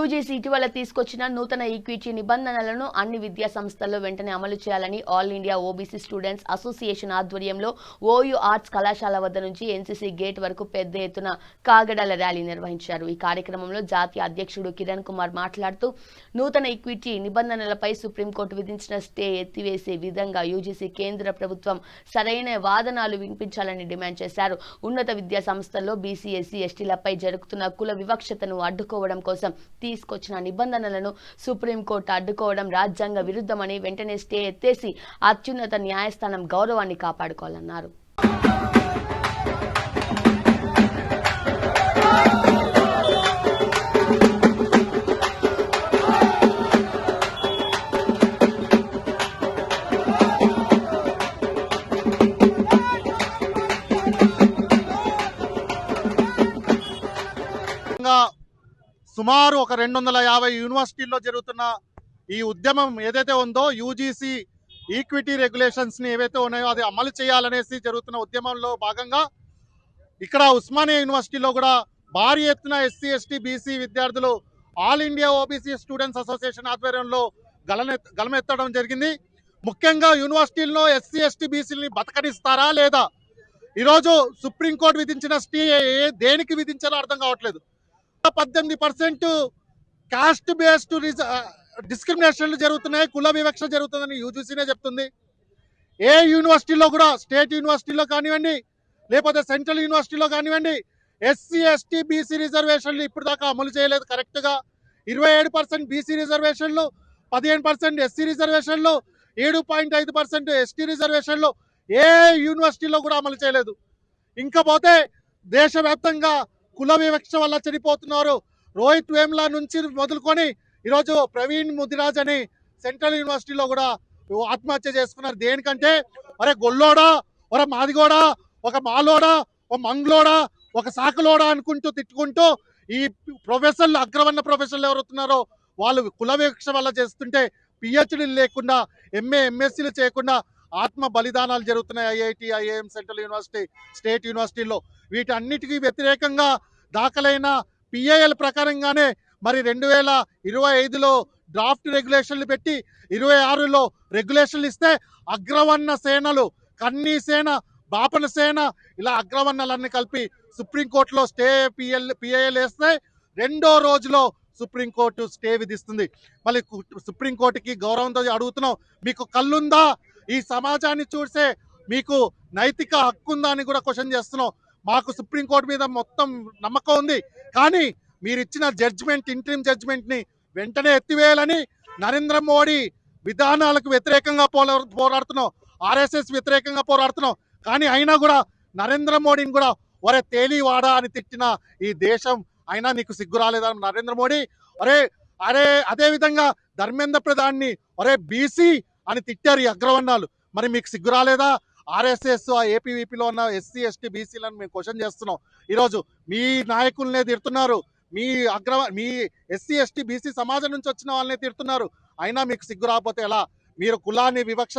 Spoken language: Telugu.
యూజీసీ ఇటీవల తీసుకొచ్చిన నూతన ఈక్విటీ నిబంధనలను అన్ని విద్యా సంస్థల్లో వెంటనే అమలు చేయాలని all India OBC students association ఆధ్వర్యంలో ఓయూ ఆర్ట్స్ కళాశాల వద్ద నుంచి ఎన్సీసీ గేట్ వరకు పెద్ద ఎత్తున కాగడాల ర్యాలీ నిర్వహించారు. ఈ కార్యక్రమంలో జాతీయ అధ్యక్షుడు కిరణ్ కుమార్ మాట్లాడుతూ నూతన ఈక్విటీ నిబంధనలపై సుప్రీంకోర్టు విధించిన స్టే ఎత్తివేసే విధంగా యూజీసీ కేంద్ర ప్రభుత్వం సరైన వాదనాలు వినిపించాలని డిమాండ్ చేశారు. ఉన్నత విద్యా సంస్థల్లో బీసీ ఎస్సీ ఎస్టీలపై జరుగుతున్న కుల వివక్షతను అడ్డుకోవడం కోసం తీసుకొచ్చిన నిబంధనలను సుప్రీంకోర్టు అడ్డుకోవడం రాజ్యాంగ విరుద్ధమని వెంటనే స్టే ఎత్తేసి అత్యున్నత న్యాయస్థానం గౌరవాన్ని కాపాడుకోవాలన్నారు. సుమారు ఒక రెండు వందల యాభై యూనివర్సిటీల్లో జరుగుతున్న ఈ ఉద్యమం ఏదైతే ఉందో యూజీసీ ఈక్విటీ రెగ్యులేషన్స్ని ఏవైతే ఉన్నాయో అది అమలు చేయాలనేసి జరుగుతున్న ఉద్యమంలో భాగంగా ఇక్కడ ఉస్మానియా యూనివర్సిటీలో కూడా భారీ ఎత్తున ఎస్సీ ఎస్టీ బీసీ విద్యార్థులు all India OBC students association ఆధ్వర్యంలో గలనె గలమెత్తడం జరిగింది. ముఖ్యంగా యూనివర్సిటీల్లో ఎస్సీ ఎస్టీ బీసీలని బతకనిస్తారా లేదా? ఈరోజు సుప్రీంకోర్టు విధించిన స్టే దేనికి విధించారో అర్థం కావట్లేదు. పద్దెనిమిది పర్సెంట్ కాస్ట్ బేస్డ్ డిస్క్రిమినేషన్లు జరుగుతున్నాయి కుల వివక్ష జరుగుతుందని యూజీసీనే చెప్తుంది. ఏ యూనివర్సిటీలో కూడా స్టేట్ యూనివర్సిటీలో కానివ్వండి లేకపోతే సెంట్రల్ యూనివర్సిటీలో కానివ్వండి ఎస్సీ ఎస్టీ బీసీ రిజర్వేషన్లు ఇప్పుడు దాకా అమలు చేయలేదు కరెక్ట్గా. ఇరవై ఏడు పర్సెంట్ బీసీ రిజర్వేషన్లు పదిహేను పర్సెంట్ ఎస్సీ రిజర్వేషన్లు ఏడు పాయింట్ ఐదు పర్సెంట్ ఎస్టీ రిజర్వేషన్లు ఏ యూనివర్సిటీలో కూడా అమలు చేయలేదు. ఇంకా పోతే దేశవ్యాప్తంగా కుల వివక్ష వల్ల చనిపోతున్నారు రోహిత్ వేమ్లా నుంచి మొదలుకొని ఈరోజు ప్రవీణ్ ముదిరాజ్ అని సెంట్రల్ యూనివర్సిటీలో కూడా ఆత్మహత్య చేసుకున్నారు. దేనికంటే ఒరే గొల్లోడా ఒరే మాదిగోడా ఒక మాలోడా ఒక మంగ్లోడా ఒక సాకలోడా అనుకుంటూ తిట్టుకుంటూ ఈ ప్రొఫెసర్లు అగ్రవర్ణ ప్రొఫెసర్లు ఎవరుతున్నారో వాళ్ళు కుల వివక్ష వల్ల చేస్తుంటే పిహెచ్డీలు లేకుండా ఎంఏ ఎంఎస్సీలు చేయకుండా ఆత్మ బలిదానాలు జరుగుతున్నాయి IIT IIM central university state యూనివర్సిటీలో వీటన్నిటికీ వ్యతిరేకంగా దాఖలైన పిఐఎల్ ప్రకారంగానే మరి రెండు వేల ఇరవై ఐదులో డ్రాఫ్ట్ రెగ్యులేషన్లు పెట్టి ఇరవై ఆరులో రెగ్యులేషన్లు ఇస్తే అగ్రవర్ణ సేనలు కన్నీ సేన బాపన సేన ఇలా అగ్రవర్ణలన్నీ కలిపి సుప్రీంకోర్టులో స్టే పిఎల్ పిఏఎల్ వేస్తే రెండో రోజులో సుప్రీంకోర్టు స్టే విధిస్తుంది. మళ్ళీ సుప్రీంకోర్టుకి గౌరవంతో అడుగుతున్నాం మీకు కళ్ళుందా? ఈ సమాజాన్ని చూసే మీకు నైతిక హక్కు ఉందా అని కూడా క్వశ్చన్ చేస్తున్నాం. మాకు సుప్రీంకోర్టు మీద మొత్తం నమ్మకం ఉంది. కానీ మీరు ఇచ్చిన జడ్జిమెంట్ ఇంట్రీమ్ జడ్జిమెంట్ని వెంటనే ఎత్తివేయాలని నరేంద్ర మోడీ విధానాలకు వ్యతిరేకంగా పోలా పోరాడుతున్నాం. ఆర్ఎస్ఎస్ వ్యతిరేకంగా పోరాడుతున్నాం. కానీ అయినా కూడా నరేంద్ర మోడీని కూడా ఒరే తేలివాడా అని తిట్టిన ఈ దేశం అయినా నీకు సిగ్గు రాలేదా? నరేంద్ర మోడీ ఒరే అరే అదేవిధంగా ధర్మేంద్ర ప్రధాన్ని ఒరే బీసీ అని తిట్టారు ఈ అగ్రవర్ణాలు. మరి మీకు సిగ్గు రాలేదా? ఆర్ఎస్ఎస్ ఆ ఏపీవీపీలో ఉన్న ఎస్సీ ఎస్టీ బీసీలను మేము క్వశ్చన్ చేస్తున్నాం. ఈరోజు మీ నాయకులనే తిడుతున్నారు. మీ అగ్ర మీ ఎస్సీ ఎస్టీ బీసీ సమాజం నుంచి వచ్చిన వాళ్ళనే తిడుతున్నారు. అయినా మీకు సిగ్గు రాకపోతే ఎలా? మీరు కులాన్ని వివక్ష